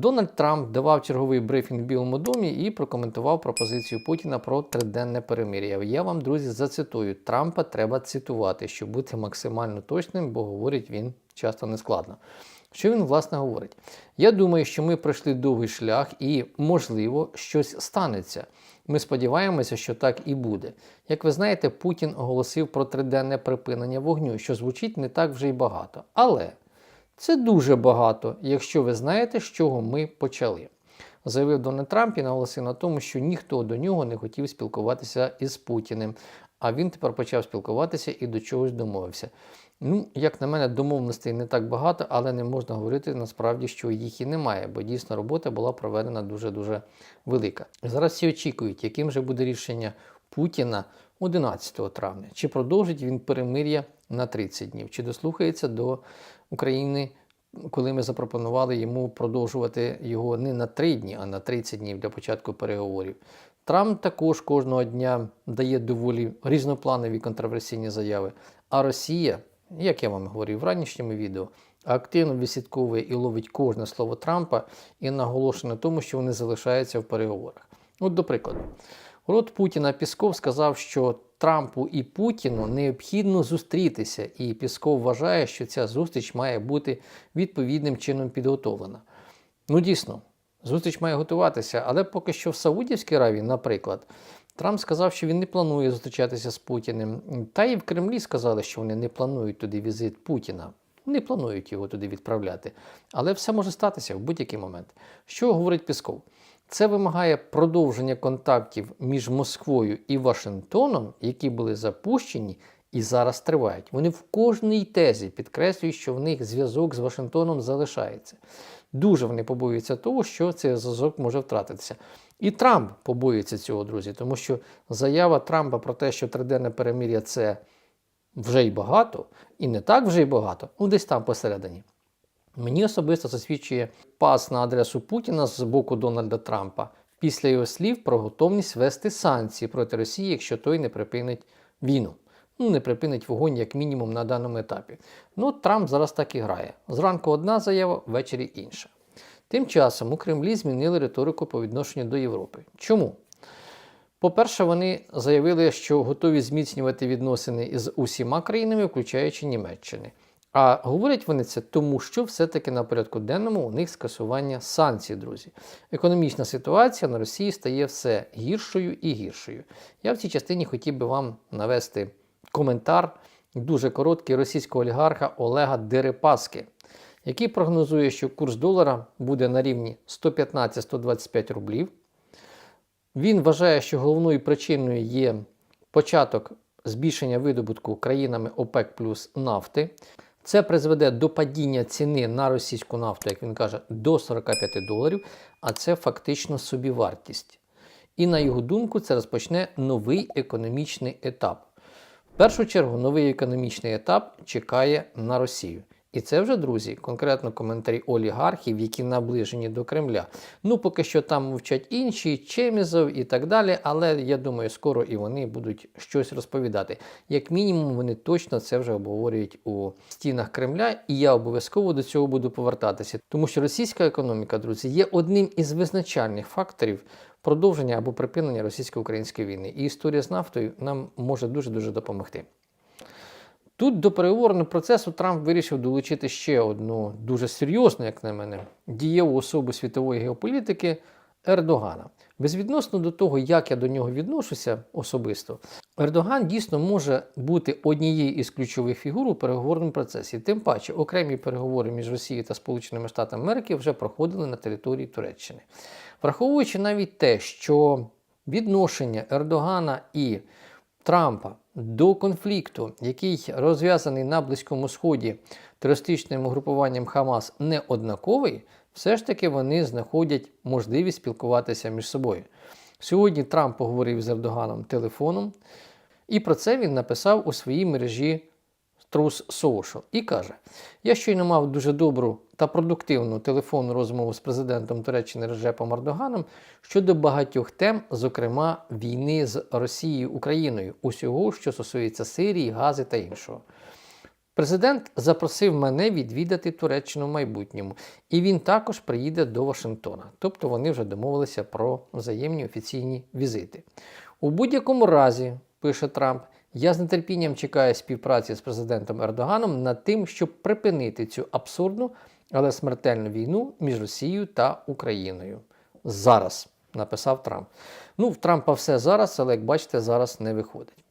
Дональд Трамп давав черговий брифінг в Білому домі і прокоментував пропозицію Путіна про триденне перемир'я. Я вам, друзі, зацитую: Трампа треба цитувати, щоб бути максимально точним, бо говорить він часто нескладно. Що він власне говорить? Я думаю, що ми пройшли довгий шлях і, можливо, щось станеться. Ми сподіваємося, що так і буде. Як ви знаєте, Путін оголосив про триденне припинення вогню, що звучить не так вже й багато. Але це дуже багато, якщо ви знаєте, з чого ми почали. Заявив Дональд Трамп і наголосив на тому, що ніхто до нього не хотів спілкуватися із Путіним, а він тепер почав спілкуватися і до чогось домовився. Ну, як на мене, домовленостей не так багато, але не можна говорити насправді, що їх і немає, бо дійсно робота була проведена дуже-дуже велика. Зараз всі очікують, яким же буде рішення Путіна 11 травня. Чи продовжить він перемир'я на 30 днів, чи дослухається до України, коли ми запропонували йому продовжувати його не на 3 дні, а на 30 днів для початку переговорів. Трамп також кожного дня дає доволі різнопланові контроверсійні заяви. А Росія, як я вам говорив в ранішньому відео, активно відслідковує і ловить кожне слово Трампа і наголошує на тому, що вони залишаються в переговорах. От, до прикладу, рот Путіна Пісков сказав, що Трампу і Путіну необхідно зустрітися, і Пісков вважає, що ця зустріч має бути відповідним чином підготовлена. Ну, дійсно, зустріч має готуватися, але поки що в Саудівській Аравії, наприклад, Трамп сказав, що він не планує зустрічатися з Путіним. Та і в Кремлі сказали, що вони не планують туди візит Путіна. Не планують його туди відправляти. Але все може статися в будь-який момент. Що говорить Пісков? Це вимагає продовження контактів між Москвою і Вашингтоном, які були запущені і зараз тривають. Вони в кожній тезі підкреслюють, що в них зв'язок з Вашингтоном залишається. Дуже вони побоюються того, що цей зв'язок може втратитися. І Трамп побоюється цього, друзі, тому що заява Трампа про те, що триденне перемир'я це вже й багато, і не так вже й багато, ну десь там посередині. Мені особисто засвідчує пас на адресу Путіна з боку Дональда Трампа після його слів про готовність вести санкції проти Росії, якщо той не припинить війну. Ну, не припинить вогонь, як мінімум, на даному етапі. Ну, Трамп зараз так і грає. Зранку одна заява, ввечері інша. Тим часом у Кремлі змінили риторику по відношенню до Європи. Чому? По-перше, вони заявили, що готові зміцнювати відносини із усіма країнами, включаючи Німеччини. А говорять вони це тому, що все-таки на порядку денному у них скасування санкцій, друзі. Економічна ситуація на Росії стає все гіршою і гіршою. Я в цій частині хотів би вам навести коментар дуже короткий російського олігарха Олега Дерипаски, який прогнозує, що курс долара буде на рівні 115-125 рублів. Він вважає, що головною причиною є початок збільшення видобутку країнами ОПЕК плюс нафти. Це призведе до падіння ціни на російську нафту, як він каже, до 45 доларів, а це фактично собівартість. І на його думку, це розпочне новий економічний етап. В першу чергу, новий економічний етап чекає на Росію. І це вже, друзі, конкретно коментарі олігархів, які наближені до Кремля. Ну, поки що там мовчать інші, Чемізов і так далі, але я думаю, скоро і вони будуть щось розповідати. Як мінімум, вони точно це вже обговорюють у стінах Кремля, і я обов'язково до цього буду повертатися. Тому що російська економіка, друзі, є одним із визначальних факторів продовження або припинення російсько-української війни. І історія з нафтою нам може дуже-дуже допомогти. Тут до переговорного процесу Трамп вирішив долучити ще одну дуже серйозну, як на мене, дієву особу світової геополітики Ердогана. Безвідносно до того, як я до нього відношуся особисто, Ердоган дійсно може бути однією із ключових фігур у переговорному процесі. Тим паче, окремі переговори між Росією та Сполученими Штатами Америки вже проходили на території Туреччини. Враховуючи навіть те, що відношення Ердогана і Трампа до конфлікту, який розв'язаний на Близькому Сході терористичним угрупуванням Хамас, не однаковий, все ж таки вони знаходять можливість спілкуватися між собою. Сьогодні Трамп поговорив з Ердоганом телефоном, і про це він написав у своїй мережі Truth Social і каже: Я щойно мав дуже добру та продуктивну телефонну розмову з президентом Туреччини Режепом Ердоганом щодо багатьох тем, зокрема війни з Росією Україною, усього, що стосується Сирії, Гази та іншого. Президент запросив мене відвідати Туреччину в майбутньому, і він також приїде до Вашингтона. Тобто вони вже домовилися про взаємні офіційні візити. У будь-якому разі, пише Трамп, я з нетерпінням чекаю співпраці з президентом Ердоганом над тим, щоб припинити цю абсурдну, але смертельну війну між Росією та Україною. Зараз, написав Трамп. Ну, в Трампа все зараз, але як бачите, зараз не виходить.